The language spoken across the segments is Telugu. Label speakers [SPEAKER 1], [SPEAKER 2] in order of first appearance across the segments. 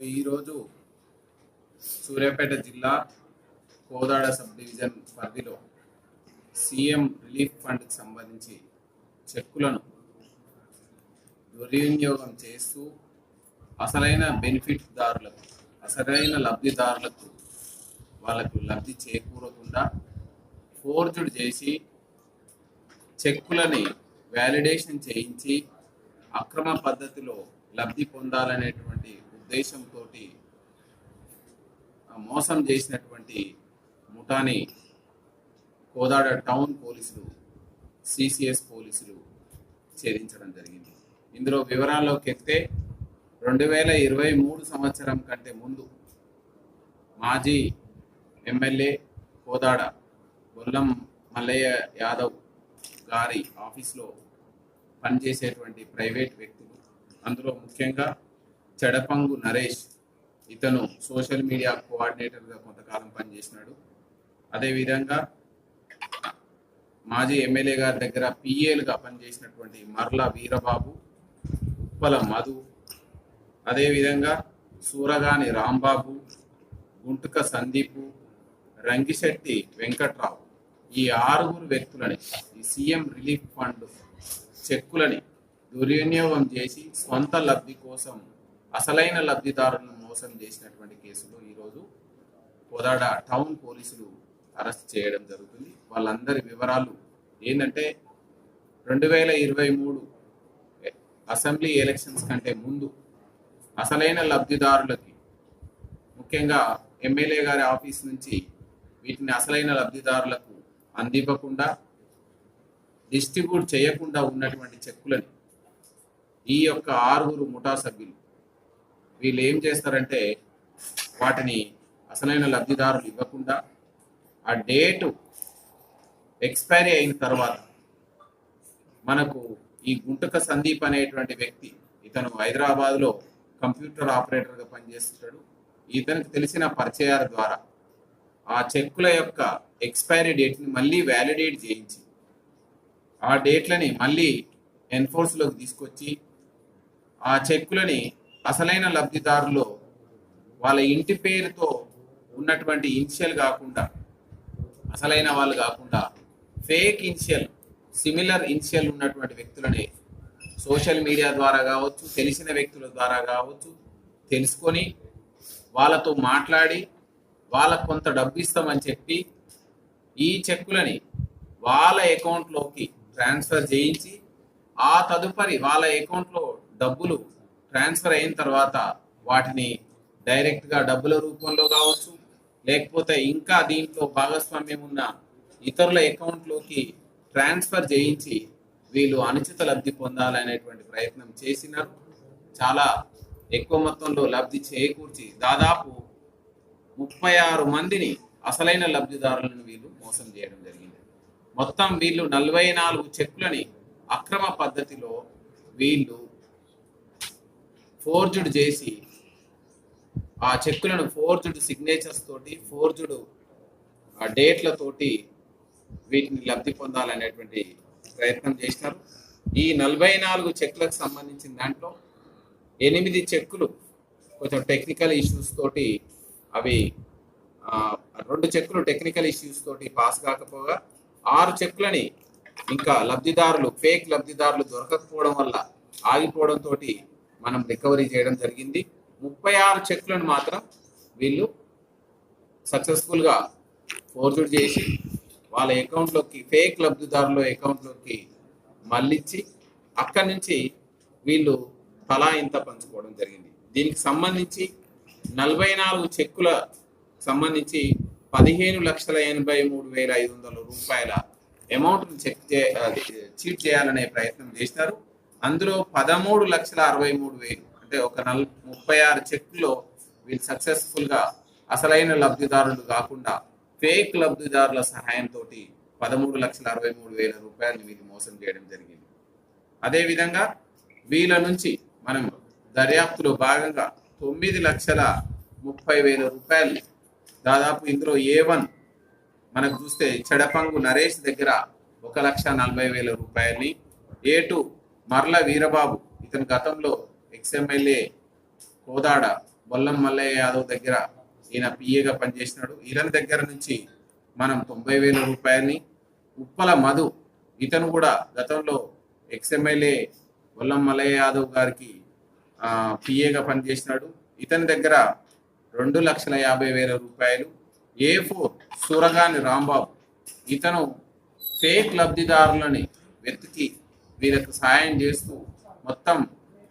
[SPEAKER 1] ఈరోజు సూర్యాపేట జిల్లా కోదాడ సబ్ డివిజన్ పరిధిలో సీఎం రిలీఫ్ ఫండ్కి సంబంధించి చెక్కులను దుర్వినియోగం చేస్తూ అసలైన బెనిఫిట్ దారులకు అసలైన లబ్ధిదారులకు వాళ్ళకు లబ్ధి చేకూరకుండా ఫోర్జుడ్ చేసి చెక్కులని వ్యాలిడేషన్ చేయించి అక్రమ పద్ధతిలో లబ్ధి పొందాలనేటువంటి ఉద్దేశంతో మోసం చేసినటువంటి ముఠాని కోదాడ టౌన్ పోలీసులు సిసిఎస్ పోలీసులు ఛేదించడం జరిగింది. ఇందులో వివరాల్లోకి ఎత్తే రెండు వేల ఇరవై మూడు సంవత్సరం కంటే ముందు మాజీ ఎమ్మెల్యే కోదాడ బొల్లం మల్లయ్య యాదవ్ గారి ఆఫీస్లో పనిచేసేటువంటి ప్రైవేట్ వ్యక్తులు. అందులో ముఖ్యంగా చెడపంగు నరేష్ ఇతను సోషల్ మీడియా కోఆర్డినేటర్గా కొంతకాలం పనిచేసినాడు. అదేవిధంగా మాజీ ఎమ్మెల్యే గారి దగ్గర పిఏలుగా పనిచేసినటువంటి మర్ల వీరబాబు ఉప్పల మధు అదేవిధంగా సూరగాని రాంబాబు గుంటుక సందీపు రంగిశెట్టి వెంకట్రావు ఈ ఆరుగురు వ్యక్తులని ఈ సీఎం రిలీఫ్ ఫండ్ చెక్కులని దుర్వినియోగం చేసి సొంత లబ్ధి కోసం అసలైన లబ్ధిదారులను మోసం చేసినటువంటి కేసులో ఈరోజు కోదాడ టౌన్ పోలీసులు అరెస్ట్ చేయడం జరుగుతుంది. వాళ్ళందరి వివరాలు ఏంటంటే రెండు వేల ఇరవై మూడు అసెంబ్లీ ఎలక్షన్స్ కంటే ముందు అసలైన లబ్ధిదారులకి ముఖ్యంగా ఎమ్మెల్యే గారి ఆఫీస్ నుంచి వీటిని అసలైన లబ్ధిదారులకు అందివ్వకుండా డిస్ట్రిబ్యూట్ చేయకుండా ఉన్నటువంటి చెక్కులని ఈ యొక్క ఆరుగురు ముఠా సభ్యులు వీళ్ళు ఏం చేస్తారంటే వాటిని అసలైన లబ్ధిదారులు ఇవ్వకుండా ఆ డేటు ఎక్స్పైరీ అయిన తర్వాత మనకు ఈ గుంటక సందీప్ అనేటువంటి వ్యక్తి ఇతను హైదరాబాద్లో కంప్యూటర్ ఆపరేటర్గా పనిచేస్తుంటాడు. ఇతనికి తెలిసిన పరిచయాల ద్వారా ఆ చెక్కుల యొక్క ఎక్స్పైరీ డేట్ని మళ్ళీ వ్యాలిడేట్ చేయించి ఆ డేట్లని మళ్ళీ ఎన్ఫోర్స్లోకి తీసుకొచ్చి ఆ చెక్కులని అసలైన లబ్ధిదారులు వాళ్ళ ఇంటి పేరుతో ఉన్నటువంటి ఇన్షియల్ కాకుండా అసలైన వాళ్ళు కాకుండా ఫేక్ ఇన్షియల్ సిమిలర్ ఇన్షియల్ ఉన్నటువంటి వ్యక్తులనే సోషల్ మీడియా ద్వారా కావచ్చు తెలిసిన వ్యక్తుల ద్వారా కావచ్చు తెలుసుకొని వాళ్ళతో మాట్లాడి వాళ్ళకు కొంత డబ్బు ఇస్తామని చెప్పి ఈ చెక్కులని వాళ్ళ అకౌంట్లోకి ట్రాన్స్ఫర్ చేయించి ఆ తదుపరి వాళ్ళ అకౌంట్లో డబ్బులు ట్రాన్స్ఫర్ అయిన తర్వాత వాటిని డైరెక్ట్గా డబ్బుల రూపంలో కావచ్చు లేకపోతే ఇంకా దీంట్లో భాగస్వామ్యం ఉన్న ఇతరుల అకౌంట్లోకి ట్రాన్స్ఫర్ చేయించి వీళ్ళు అనుచిత లబ్ధి పొందాలనేటువంటి ప్రయత్నం చేసినారు. చాలా ఎక్కువ మొత్తంలో లబ్ధి చేకూర్చి దాదాపు ముప్పై ఆరు మందిని అసలైన లబ్ధిదారులను వీళ్ళు మోసం చేయడం జరిగింది. మొత్తం వీళ్ళు నలభై నాలుగు చెక్కులని అక్రమ పద్ధతిలో వీళ్ళు ఫోర్జుడ్ చేసి ఆ చెక్కులను ఫోర్జుడ్ సిగ్నేచర్స్ తోటి ఫోర్జుడ్ డేట్లతోటి వీటిని లబ్ధి పొందాలనేటువంటి ప్రయత్నం చేసినారు. ఈ నలభై నాలుగు చెక్కులకు సంబంధించిన దాంట్లో ఎనిమిది చెక్కులు కొంచెం టెక్నికల్ ఇష్యూస్ తోటి అవి రెండు చెక్కులు టెక్నికల్ ఇష్యూస్ తోటి పాస్ కాకపోగా ఆరు చెక్కులని ఇంకా లబ్ధిదారులు ఫేక్ లబ్ధిదారులు దొరకకపోవడం వల్ల ఆగిపోవడంతో మనం రికవరీ చేయడం జరిగింది. ముప్పై ఆరు చెక్కులను మాత్రం వీళ్ళు సక్సెస్ఫుల్గా ఫోర్జుడ్ చేసి వాళ్ళ అకౌంట్లోకి ఫేక్ లబ్ధిదారుల అకౌంట్లోకి మళ్ళించి అక్కడి నుంచి వీళ్ళు తలా ఇంత పంచుకోవడం జరిగింది. దీనికి సంబంధించి నలభై నాలుగు చెక్కుల సంబంధించి పదిహేను లక్షల ఎనభై మూడు వేల ఐదు వందల రూపాయల అమౌంట్ని చెక్ చే చీట్ చేయాలనే ప్రయత్నం చేశారు అందులో పదమూడు లక్షల అరవై మూడు వేలు అంటే ఒక నల్ ముప్పై ఆరు చెక్కులో వీళ్ళు సక్సెస్ఫుల్గా అసలైన లబ్ధిదారులు కాకుండా ఫేక్ లబ్ధిదారుల సహాయంతో పదమూడు లక్షల అరవై మూడు వేల రూపాయలు వీళ్ళు మోసం చేయడం జరిగింది. అదేవిధంగా వీళ్ళ నుంచి మనం దర్యాప్తులో భాగంగా తొమ్మిది లక్షల ముప్పై వేల రూపాయలు దాదాపు ఇందులో ఏ వన్ మనకు చూస్తే చెడపంగు నరేష్ దగ్గర ఒక లక్ష నలభై వేల రూపాయలని ఏ టూ మర్ల వీరబాబు ఇతని గతంలో ఎక్స్ఎమ్మెల్యే కోదాడ బొల్లం మల్లయ్య యాదవ్ దగ్గర ఈయన పిఏగా పనిచేసినాడు. ఈయన దగ్గర నుంచి మనం తొంభై వేల రూపాయలని ఉప్పల మధు ఇతను కూడా గతంలో ఎక్స్ఎమ్మెల్యే బొల్లం మల్లయ్య యాదవ్ గారికి పిఏగా పనిచేసినాడు. ఇతని దగ్గర రెండు లక్షల యాభై వేల రూపాయలు. ఏ ఫోర్ సూరగాని రాంబాబు ఇతను ఫేక్ లబ్ధిదారులని వెతికి వీళ్ళకు సాయం చేస్తూ మొత్తం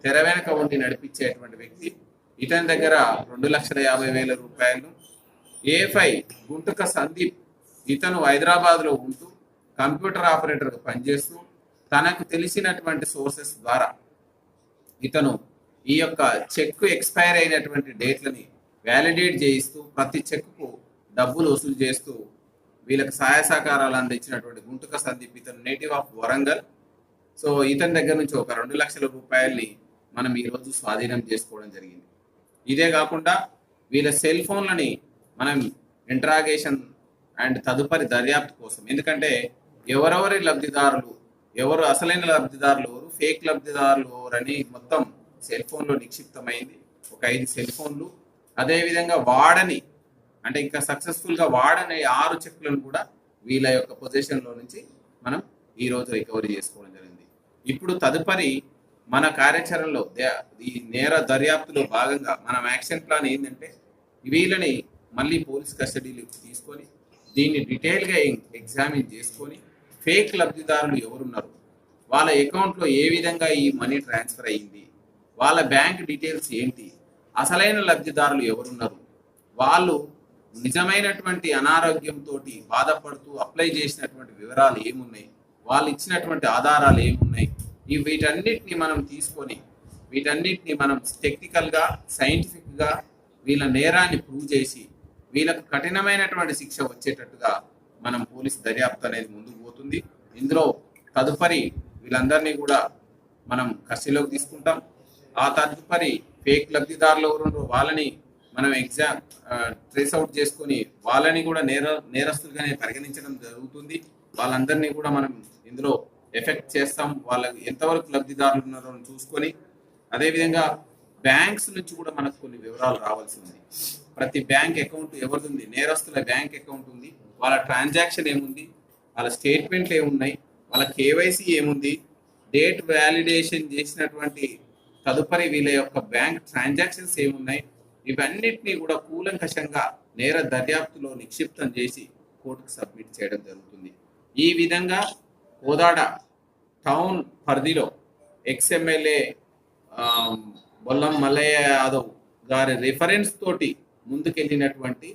[SPEAKER 1] తెర వెనుక ఉండి నడిపించేటువంటి వ్యక్తి. ఇతని దగ్గర రెండు లక్షల యాభై వేల రూపాయలు. ఏ గుంటుక సందీప్ ఇతను హైదరాబాద్లో ఉంటూ కంప్యూటర్ ఆపరేటర్గా పనిచేస్తూ తనకు తెలిసినటువంటి సోర్సెస్ ద్వారా ఇతను ఈ యొక్క చెక్ ఎక్స్పైర్ అయినటువంటి డేట్లని వ్యాలిడేట్ చేయిస్తూ ప్రతి చెక్కు డబ్బులు వసూలు చేస్తూ వీళ్ళకి సహాయ సహకారాలు అందించినటువంటి గుంటుక సందీప్ ఇతను నేటివ్ ఆఫ్ వరంగల్. సో ఇతని దగ్గర నుంచి ఒక రెండు లక్షల రూపాయల్ని మనం ఈరోజు స్వాధీనం చేసుకోవడం జరిగింది. ఇదే కాకుండా వీళ్ళ సెల్ ఫోన్లని మనం ఇంట్రాగేషన్ అండ్ తదుపరి దర్యాప్తు కోసం ఎందుకంటే ఎవరెవరి లబ్ధిదారులు ఎవరు అసలైన లబ్ధిదారులు ఎవరు ఫేక్ లబ్ధిదారులు ఎవరని మొత్తం సెల్ ఫోన్లో నిక్షిప్తమైంది. ఒక ఐదు సెల్ ఫోన్లు అదేవిధంగా వాడని అంటే ఇంకా సక్సెస్ఫుల్గా వాడని ఆరు చెక్కులను కూడా వీళ్ళ యొక్క పొజిషన్లో నుంచి మనం ఈ రోజు రికవరీ చేసుకోవాలి ఇప్పుడు తదుపరి మన కార్యాచరణలో ఈ నేర దర్యాప్తులో భాగంగా మనం యాక్షన్ ప్లాన్ ఏంటంటే వీళ్ళని మళ్ళీ పోలీస్ కస్టడీలోకి తీసుకొని దీన్ని డీటెయిల్గా ఎగ్జామిన్ చేసుకొని ఫేక్ లబ్ధిదారులు ఎవరున్నారు? వాళ్ళ అకౌంట్లో ఏ విధంగా ఈ మనీ ట్రాన్స్ఫర్ అయ్యింది వాళ్ళ బ్యాంక్ డీటెయిల్స్ ఏంటి? అసలైన లబ్ధిదారులు ఎవరున్నారు? వాళ్ళు నిజమైనటువంటి అనారోగ్యంతో బాధపడుతూ అప్లై చేసినటువంటి వివరాలు ఏమున్నాయి? వాళ్ళు ఇచ్చినటువంటి ఆధారాలు ఏమున్నాయి? ఈ వీటన్నిటిని మనం తీసుకొని వీటన్నిటిని మనం టెక్నికల్గా సైంటిఫిక్గా వీళ్ళ నేరాన్ని ప్రూవ్ చేసి వీళ్ళకు కఠినమైనటువంటి శిక్ష వచ్చేటట్టుగా మనం పోలీస్ దర్యాప్తు అనేది ముందుకు పోతుంది. ఇందులో తదుపరి వీళ్ళందరినీ కూడా మనం కస్టడీలోకి తీసుకుంటాం. ఆ తదుపరి ఫేక్ లబ్ధిదారులు ఎవరు వాళ్ళని మనం ఎగ్జామ్ ట్రేస్ అవుట్ చేసుకొని వాళ్ళని కూడా నేర నేరస్తులుగానే పరిగణించడం జరుగుతుంది. వాళ్ళందరినీ కూడా మనం ఇందులో ఎఫెక్ట్ చేస్తాం వాళ్ళకి ఎంతవరకు లబ్ధిదారులు ఉన్నారో అని చూసుకొని అదేవిధంగా బ్యాంక్స్ నుంచి కూడా మనకు కొన్ని వివరాలు రావాల్సి ఉంది. ప్రతి బ్యాంక్ అకౌంట్ ఎవరిది నేరస్తుల బ్యాంక్ అకౌంట్ ఉంది. వాళ్ళ ట్రాన్సాక్షన్ ఏముంది? వాళ్ళ స్టేట్మెంట్లు ఏమున్నాయి? వాళ్ళ కేవైసీ ఏముంది? డేట్ వ్యాలిడేషన్ చేసినటువంటి తదుపరి వీళ్ళ యొక్క బ్యాంక్ ట్రాన్సాక్షన్స్ ఏమున్నాయి? ఇవన్నిటినీ కూడా కూలంకషంగా నేర దర్యాప్తులో నిక్షిప్తం చేసి కోర్టుకు సబ్మిట్ చేయడం జరుగుతుంది. ఈ విధంగా కోదాడ టౌన్ పరిధిలో ఎక్స్ఎమ్మెల్యే బొల్లం మల్లయ్య యాదవ్ గారి రిఫరెన్స్ తోటి ముందుకెళ్ళినటువంటి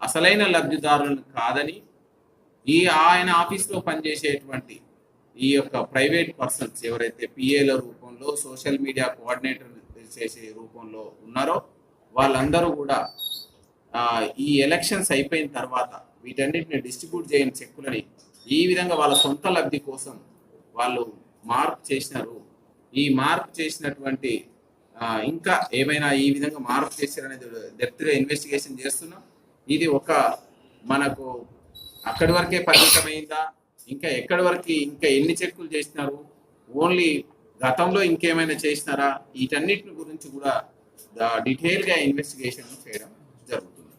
[SPEAKER 1] అసలైన లబ్ధిదారులను కాదని ఈ ఆయన ఆఫీస్లో పనిచేసేటువంటి ఈ యొక్క ప్రైవేట్ పర్సన్స్ ఎవరైతే పిఏల రూపంలో సోషల్ మీడియా కోఆర్డినేటర్ చేసే రూపంలో ఉన్నారో వాళ్ళందరూ కూడా ఈ ఎలక్షన్స్ అయిపోయిన తర్వాత వీటన్నిటిని డిస్ట్రిబ్యూట్ చేయని చెక్కులని ఈ విధంగా వాళ్ళ సొంత లబ్ధి కోసం వాళ్ళు మార్పు చేసినారు. ఈ మార్పు చేసినటువంటి ఇంకా ఏమైనా ఈ విధంగా మార్పు చేశారనేది డెప్త్గా ఇన్వెస్టిగేషన్ చేస్తున్నాం. ఇది ఒక మనకు అక్కడి వరకే పరిమితమైందా? ఇంకా ఎక్కడి వరకు ఇంకా ఎన్ని చెక్కులు చేసినారు? ఓన్లీ గతంలో ఇంకేమైనా చేసినారా? వీటన్నిటిని గురించి కూడా డీటెయిల్గా ఇన్వెస్టిగేషన్ చేయడం జరుగుతుంది.